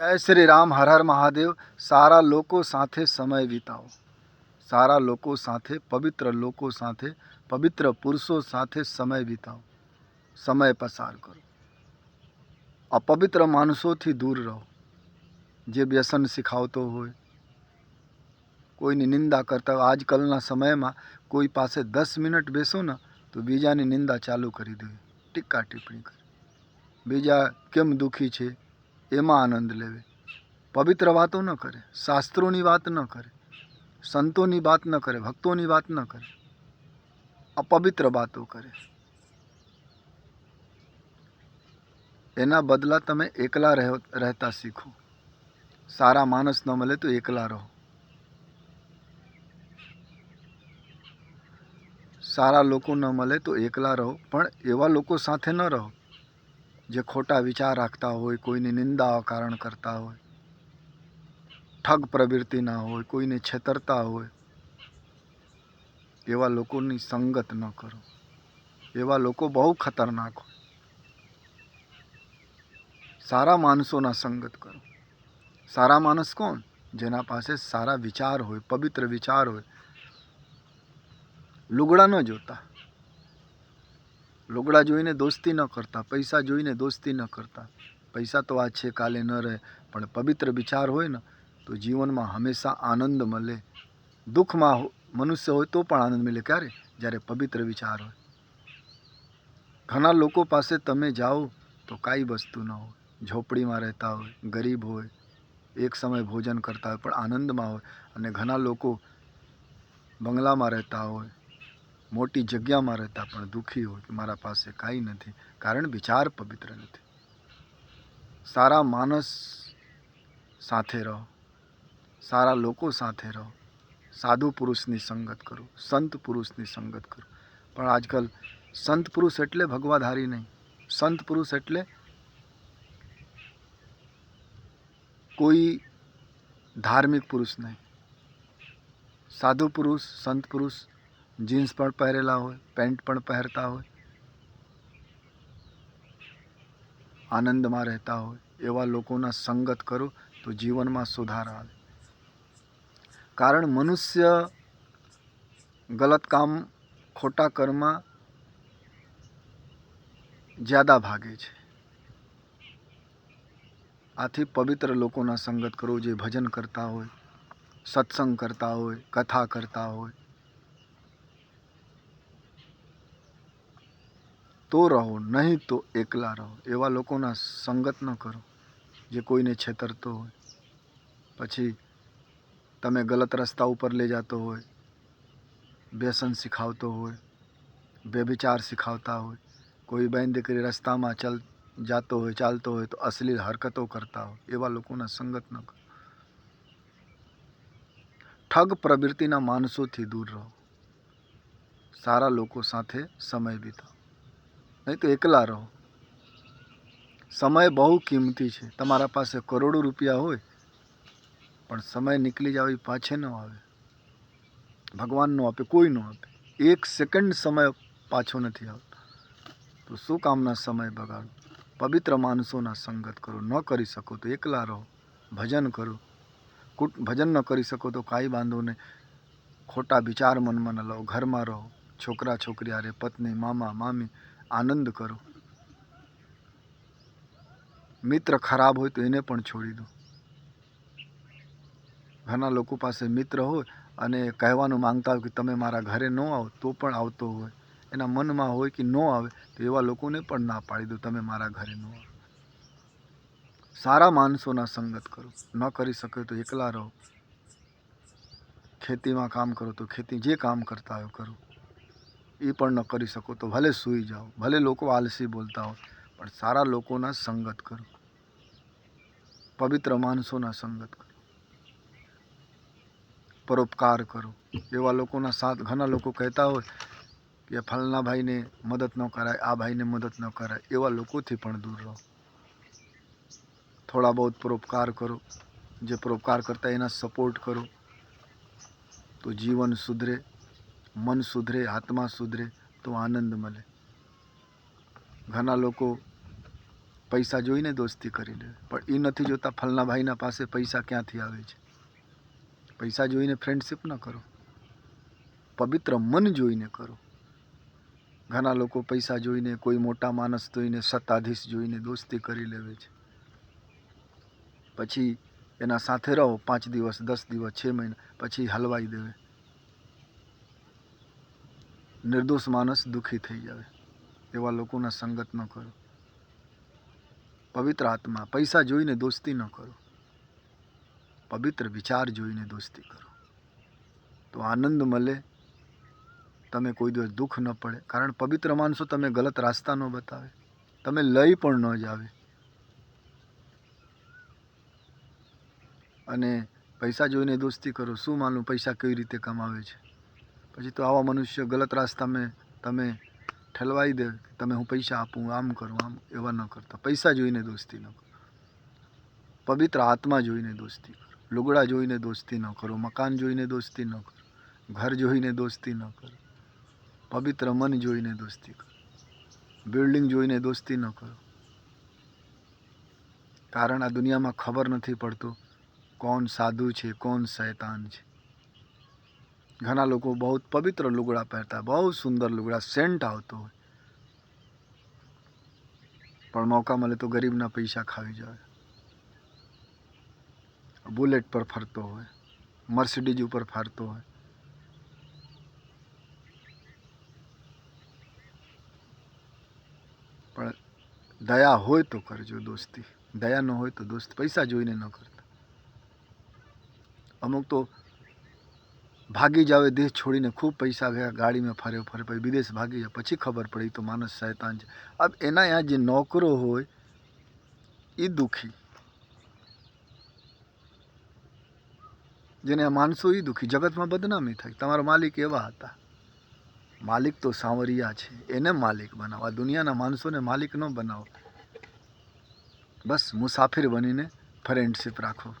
જય શ્રી રામ, હર હર મહાદેવ. સારા લોકો સાથે સમય વિતાવો. સારા લોકો સાથે, પવિત્ર લોકો સાથે, પવિત્ર પુરુષો સાથે સમય વિતાવો. સમય પસાર કરો. અપવિત્ર માણસોથી દૂર રહો. જે વ્યસન શીખાવતો હોય, કોઈની નિંદા કરતા હોય. આજકાલના સમયમાં કોઈ પાસે દસ મિનિટ બેસો ને, તો બીજાની નિંદા ચાલુ કરી દે. ટીકા ટિપ્પણી કરે. બીજા કેમ દુઃખી છે? એમાં આનંદ લેવે. પવિત્ર વાતો ન કરે, શાસ્ત્રોની વાત ન કરે, સંતોની વાત ન કરે, ભક્તોની વાત ન કરે, અપવિત્ર વાતો કરે. એના બદલા તમે એકલા રહો, રહેતા શીખો. સારા માણસ ન મળે તો એકલા રહો. સારા લોકો ન મળે તો એકલા રહો, પણ એવા લોકો સાથે ન રહો. જે ખોટા વિચાર રાખતા હોય, કોઈની નિંદા કારણ કરતા હોય, ઠગ પ્રવૃત્તિના હોય, કોઈને છેતરતા હોય, એવા લોકોની સંગત ન કરો. એવા લોકો બહુ ખતરનાક હોય. સારા માણસોના સંગત કરો. સારા માણસ કોણ? જેના પાસે સારા વિચાર હોય, પવિત્ર વિચાર હોય. લુગડા ન જોતા. લુગડા જોઈને દોસ્તી ન કરતા, પૈસા જોઈને દોસ્તી ન કરતા. પૈસા તો આ છે, કાલે ન રહે, પણ પવિત્ર વિચાર હોય ને, તો જીવનમાં હંમેશા આનંદ મળે. દુઃખમાં મનુષ્ય હોય તો પણ આનંદ મળે. ક્યારે? જ્યારે પવિત્ર વિચાર હોય. ઘણા લોકો પાસે તમે જાઓ તો કાંઈ વસ્તુ ન હોય. ઝોપડીમાં રહેતા હોય, ગરીબ હોય, એક સમય ભોજન કરતા હોય, પણ આનંદમાં હોય. અને ઘણા લોકો બંગલામાં રહેતા હોય મોટી જગ્યામાં રહેતા પણ દુઃખી હોય કે મારા પાસે કાંઈ નથી, કારણ વિચાર પવિત્ર નથી. સારા માણસ સાથે રહો, સારા લોકો સાથે રહો, સાધુ પુરુષની સંગત કરો, સંત પુરુષની સંગત કરો. પણ આજકાલ સંત પુરુષ એટલે ભગવાધારી નહીં. સંત પુરુષ એટલે કોઈ ધાર્મિક પુરુષ નહીં. સાધુ પુરુષ, સંત પુરુષ જીન્સ પણ પહેરેલા હોય પેન્ટ પણ પહેરતા હોય આનંદમાં રહેતા હોય એવા લોકોના સંગત કરો તો જીવનમાં સુધાર આવે કારણ મનુષ્ય ગલત કામ ખોટા કર્મમાં જ્યાદા ભાગે છે આથી પવિત્ર લોકોના સંગત કરો જે ભજન કરતા હોય સત્સંગ કરતા હોય કથા કરતા હોય તો રહો, નહીં તો એકલા રહો. એવા લોકોના સંગત ન કરો, જે કોઈને છેતરતો હોય. પછી તમે ગલત રસ્તા ઉપર લઈ જતો હોય, વ્યસન શીખાવતો હોય, વ્યભિચાર શીખાવતા હોય, કોઈ બેન દીકરી રસ્તામાં ચાલ, જાતો હોય, ચાલતો હોય, તો અશ્લીલ હરકતો કરતા હોય. એવા લોકોના સંગત ન કરો. ઠગ પ્રવૃત્તિના માણસોથી દૂર રહો. સારા લોકો સાથે સમય વિતાવો. નહીં તો એકલા રહો. સમય બહુ કિંમતી છે. તમારા પાસે કરોડો રૂપિયા હોય, પણ સમય નીકળી જાવ એ પાછે ન આવે. ભગવાન ન આપે, કોઈ ન આપે. એક સેકન્ડ સમય પાછો નથી આવતો. તો શું કામના સમય બગાડો? પવિત્ર માણસોના સંગત કરો. ન કરી શકો તો એકલા રહો. ભજન કરો. કુટ, ભજન ન કરી શકો તો કાંઈ બાંધો નહીં. ખોટા વિચાર મનમાં ન લો ઘરમાં રહો. છોકરા છોકરી આરે પત્ની, મામા, મામી આનંદ કરો. મિત્ર ખરાબ હોય તો એને પણ છોડી દો. ઘણા લોકો પાસે મિત્ર હોય અને કહેવાનું માંગતા હોય કે તમે મારા ઘરે ન આવો તો પણ આવતો હોય. એના મનમાં હોય કે ન આવે તો એવા લોકોને પણ ના પાડી દો તમે મારા ઘરે ન આવો. સારા માણસોના સંગત કરો. ન કરી શકે તો એકલા રહો. ખેતીમાં કામ કરો તો ખેતી જે કામ કરતા હોય કરો. એ પણ ન કરી શકો. તો ભલે સૂઈ જાઓ, ભલે લોકો આલસી બોલતા હોય, પણ સારા લોકોના સંગત કરો. પવિત્ર માણસોના સંગત કરો. પરોપકાર કરો. એવા લોકોના સાથ, ઘણા લોકો કહેતા હોય કે ફલના ભાઈને મદદ ન કરાય, આ ભાઈને મદદ ન કરાય. એવા લોકોથી પણ દૂર રહો. થોડા બહુ પરોપકાર કરો. જે પરોપકાર કરતા એના સપોર્ટ કરો. તો જીવન સુધરે. મન સુધરે, આત્મા સુધરે, તો આનંદ મળે. ઘણા લોકો પૈસા જોઈને દોસ્તી કરી લે, પણ એ નથી જોતા ફલના ભાઈના પાસે પૈસા ક્યાંથી આવે છે? પૈસા જોઈને ફ્રેન્ડશિપ ન કરો. પવિત્ર મન જોઈને કરો. ઘણા લોકો પૈસા જોઈને, કોઈ મોટા માણસ જોઈને, સત્તાધીશ જોઈને દોસ્તી કરી લેવે છે. પછી એના સાથે રહો પાંચ દિવસ, દસ દિવસ, છ મહિના, પછી હલવાઈ દેવે. નિર્દોષ માણસ દુઃખી થઈ જાય એવા લોકોના સંગત ન કરો. પવિત્ર આત્મા, પૈસા જોઈને દોસ્તી ન કરો. પવિત્ર વિચાર જોઈને દોસ્તી કરો. તો આનંદ મળે, તમે કોઈ દિવસ દુઃખ ન પડે. કારણ પવિત્ર માણસો તમે ગલત રાસ્તા ન બતાવે. તમે લઈ પણ ન જાવે. અને પૈસા જોઈને દોસ્તી કરો. શું માલુમ પૈસા કઈ રીતે કમાવે છે? પછી તો આવા મનુષ્ય ગલત રાસ્તામાં તમે ઠલવાઈ દે તમે હું પૈસા આપું આમ કરું, આમ એવા ન કરતા. પૈસા જોઈને દોસ્તી ન કરો. પવિત્ર આત્મા જોઈને દોસ્તી કરો. લુગડા જોઈને દોસ્તી ન કરો. મકાન જોઈને દોસ્તી ન કરો. ઘર જોઈને દોસ્તી ન કરો. પવિત્ર મન જોઈને દોસ્તી કરો. બિલ્ડિંગ જોઈને દોસ્તી ન કરો. કારણ આ દુનિયામાં ખબર નથી પડતું કોણ સાધુ છે, કોણ શૈતાન છે. ઘણા લોકો બહુ પવિત્ર લુગડા પહેરતા, બહુ સુંદર લુગડા, સેન્ટ આવતો પણ મોકા મળે તો ગરીબના પૈસા ખાવી જાય બુલેટ પર ફરતો હોય, મર્સિડીઝ ઉપર ફરતો હોય. પણ દયા હોય તો કરજો દોસ્તી. દયા ન હોય તો દોસ્ત પૈસા જોઈને ન કરતા. અમુક તો ભાગી જાવે, દેશ છોડીને ખૂબ પૈસા ગયા, ગાડીમાં ફર્યો ફરે પછી વિદેશ ભાગી જાય પછી ખબર પડી, તો માણસ શૈતાન છે. અબ એના ત્યાં જે નોકરો હોય એ દુઃખી. જેને આ માણસો એ દુઃખી. જગતમાં બદનામી થાય. તમારા માલિક એવા હતા. માલિક તો સાંવરિયા છે. એને માલિક બનાવો. આ દુનિયાના માણસોને માલિક ન બનાવો. બસ મુસાફિર બનીને ફ્રેન્ડશીપ રાખો.